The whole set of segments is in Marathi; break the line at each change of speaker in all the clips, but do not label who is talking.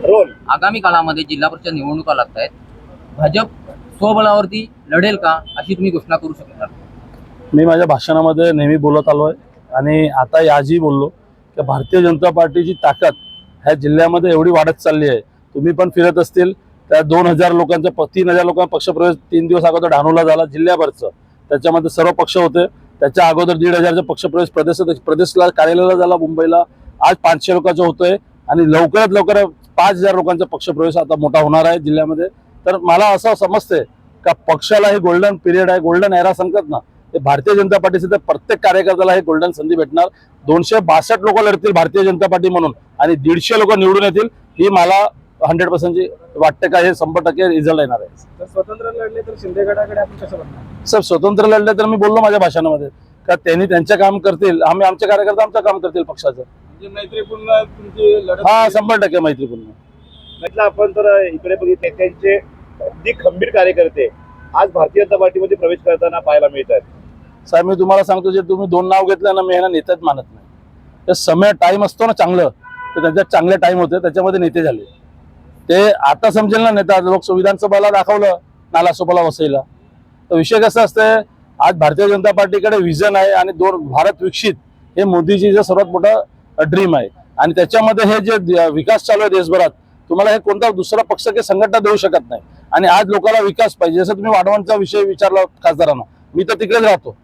रोल.
आगामी काळामध्ये जिल्हा परिषद निवडणुका लागत आहेत भाजप स्वबळावरती लढेल का अशी तुम्ही घोषणा करू शकता?
मी माझ्या भाषणामध्ये नेहमी बोलत आलो आहे आणि आता आजही बोललो की भारतीय जनता पार्टीची ताकद ह्या जिल्ह्यामध्ये एवढी वाढत चालली आहे. तुम्ही पण फिरत असतील. त्या दोन हजार लोकांचा तीन हजार लोकांचा पक्षप्रवेश तीन दिवस अगोदर डहाणूला झाला जिल्ह्याभरचं. त्याच्यामध्ये सर्व पक्ष होते. त्याच्या अगोदर दीड हजारचा पक्षप्रवेश प्रदेश प्रदेशला कार्यालयाला झाला मुंबईला. आज पाचशे लोकांचं होतोय आणि लवकरात लवकर पाच हजार लोकांचा पक्षप्रवेश आता मोठा होणार आहे जिल्ह्यामध्ये. तर मला असं समजतंय का पक्षाला हे गोल्डन पिरियड आहे गोल्डन एरा सांगतात ना. ते भारतीय जनता पार्टीचे तर प्रत्येक कार्यकर्त्याला हे गोल्डन संधी भेटणार. दोनशे बासष्ट लोक लढतील भारतीय जनता पार्टी म्हणून आणि दीडशे लोक निवडून येतील ही मला हंड्रेड पर्सेंटची वाटते का हे शंभर टक्के रिझल्ट येणार आहे.
स्वतंत्र लढले तर शिंदे गटाकडे आपण कसं बघणार?
सर स्वतंत्र लढले तर मी बोललो माझ्या भाषणामध्ये. का त्यांनी त्यांचं काम करतील आम्ही आमचे कार्यकर्ते आमचं काम करतील पक्षाचं.
मैत्रीपूर्ण तुमची लढत
हा शंभर टक्के मैत्रीपूर्ण.
म्हटलं आपण तर इकडे बघितले त्यांचे अगदी खंबीर कार्यकर्ते आज भारतीय जनता पार्टीमध्ये प्रवेश करताना पाहायला मिळतात.
साहेब मी तुम्हाला सांगतो जे तुम्ही दोन नाव घेतलं ना मी ह्यांना नेतेच मानत नाही. ते समय टाइम असतो ना चांगलं तर त्यांच्यात चांगले टाइम होते त्याच्यामध्ये नेते झाले. ते आता समजेल ना नेता लोक विधानसभाला दाखवलं नालासोपाला वसईला. तर विषय कसा असतंय आज भारतीय जनता पार्टीकडे विजन आहे आणि दोन भारत विकसित हे मोदीजीचं सर्वात मोठं ड्रीम आहे. आणि त्याच्यामध्ये हे जे विकास चालू आहे देशभरात तुम्हाला हे कोणता दुसरा पक्ष किंवा संघटना देऊ शकत नाही. आणि आज लोकांना विकास पाहिजे. जसं तुम्ही वाढवणचा विषय विचारला खासदारांना मी तर तिकडेच राहतो.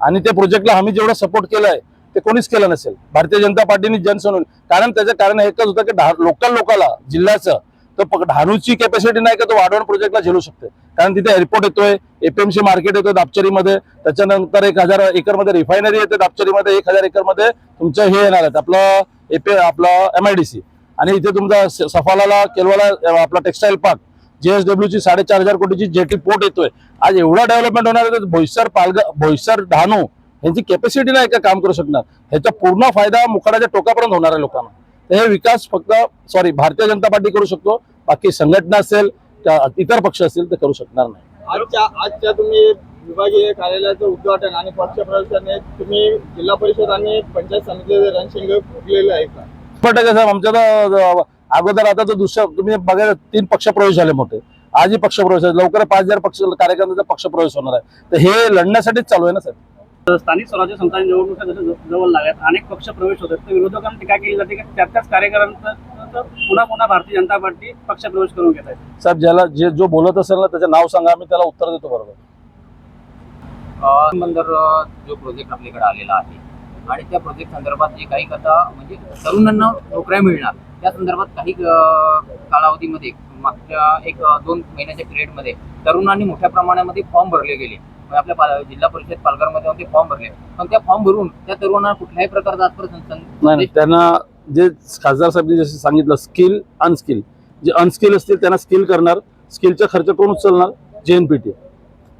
आणि त्या प्रोजेक्टला आम्ही जेवढं सपोर्ट केलाय ते कोणीच केलं नसेल. भारतीय जनता पार्टीने जनसुनवलं कारण त्याचं कारण एकच होतं की लोकल लोकाला जिल्ह्याचं तर पक- कॅपॅसिटी नाही का तो वाढवण प्रोजेक्टला झेलू शकते. कारण तिथे एअरपोर्ट येतोय एपीएमसी मार्केट येतोय दापचरीमध्ये. त्याच्यानंतर एक हजार एकरमध्ये रिफायनरी येते दापचरीमध्ये एक हजार एकरमध्ये तुमचं हे येणार आहेत आपलं एपी आपलं एम आय डी सी आणि इथे तुमचा स- सफालाला केलवाला आपला टेक्सटाईल पार्क जेएसडब्ल्यू ची साडेचार हजार कोटीची जेटी पोर्ट येतोय. आज एवढा डेव्हलपमेंट होणार आहे तर भोईसर पालघर भोईसर डहाणू यांची कॅपॅसिटी नाही का काम करू शकणार? ह्याचा पूर्ण फायदा मुखाडाच्या टोकापर्यंत होणार आहे लोकांना. तर हे विकास फक्त सॉरी भारतीय जनता पार्टी करू शकतो. बाकी संघटना असेल त्या इतर पक्ष असतील ते करू शकणार नाही.
आजच्या आजच्या तुम्ही विभागीय कार्यालयाचं उद्घाटन आणि पक्ष प्रवेशाने तुम्ही जिल्हा परिषद आणि पंचायत समितीचे रणशिंग फुगलेले आहे का?
साहेब आमच्या अगोदर आता तर दुसऱ्या तुम्ही बघा तीन पक्ष प्रवेश झाले मोठे. आजही पक्ष प्रवेश आहे लवकर पाच हजार पक्ष कार्यकर्त्यांचा पक्ष प्रवेश होणार आहे. तर हे लढण्यासाठीच चालू आहे ना साहेब?
स्थानिक स्वराज्य संस्थांच्या निवडणुका जसं जवळ लागल्यात अनेक पक्ष प्रवेश होतात. तर विरोधकांनी टीका केली जाते की त्या त्याच कार्यकर्त्यांचं पुन्हा पुन्हा भारतीय जनता पार्टी पक्ष प्रवेश करून घेत आहे.
साहेब ज्याला जे जो बोलत असेल ना त्याचं नाव सांगा आम्ही त्याला उत्तर देतो बरोबर.
बंदर जो प्रोजेक्ट आपल्याकडे आलेला आहे आणि त्या प्रोजेक्ट संदर्भात जे काही कथा म्हणजे तरुणांना नोकऱ्या मिळणार त्या संदर्भात काही कालावधीमध्ये मागच्या एक दोन महिन्याच्या पिरियडमध्ये तरुणांनी मोठ्या प्रमाणामध्ये फॉर्म भरले गेले. म्हणजे आपल्या पाल- जिल्हा परिषद पालघरमध्ये फॉर्म भरले. पण त्या फॉर्म भरून त्या तरुणांना कुठल्याही प्रकारचा आजपर्यंत
त्यांना जे खासदार साहेबनी जसं सांगितलं स्किल अनस्किल जे अनस्किल असतील त्यांना स्किल करणार. स्किलचा खर्च कोण उचलणार? J N P T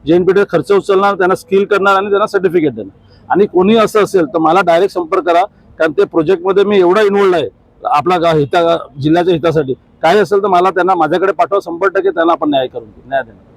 J N P टीचा खर्च उचलणार त्यांना स्किल करणार आणि त्यांना सर्टिफिकेट देणार. आणि कोणी असं असेल तर मला डायरेक्ट संपर्क करा. कारण ते प्रोजेक्टमध्ये मी एवढा इन्वॉल्ड आहे. आपला गा- हिता जिल्ह्याच्या हितासाठी. काय असेल तर मला त्यांना माझ्याकडे पाठवा. शंभर टक्के त्यांना आपण न्याय करून देऊ. न्याय देणार.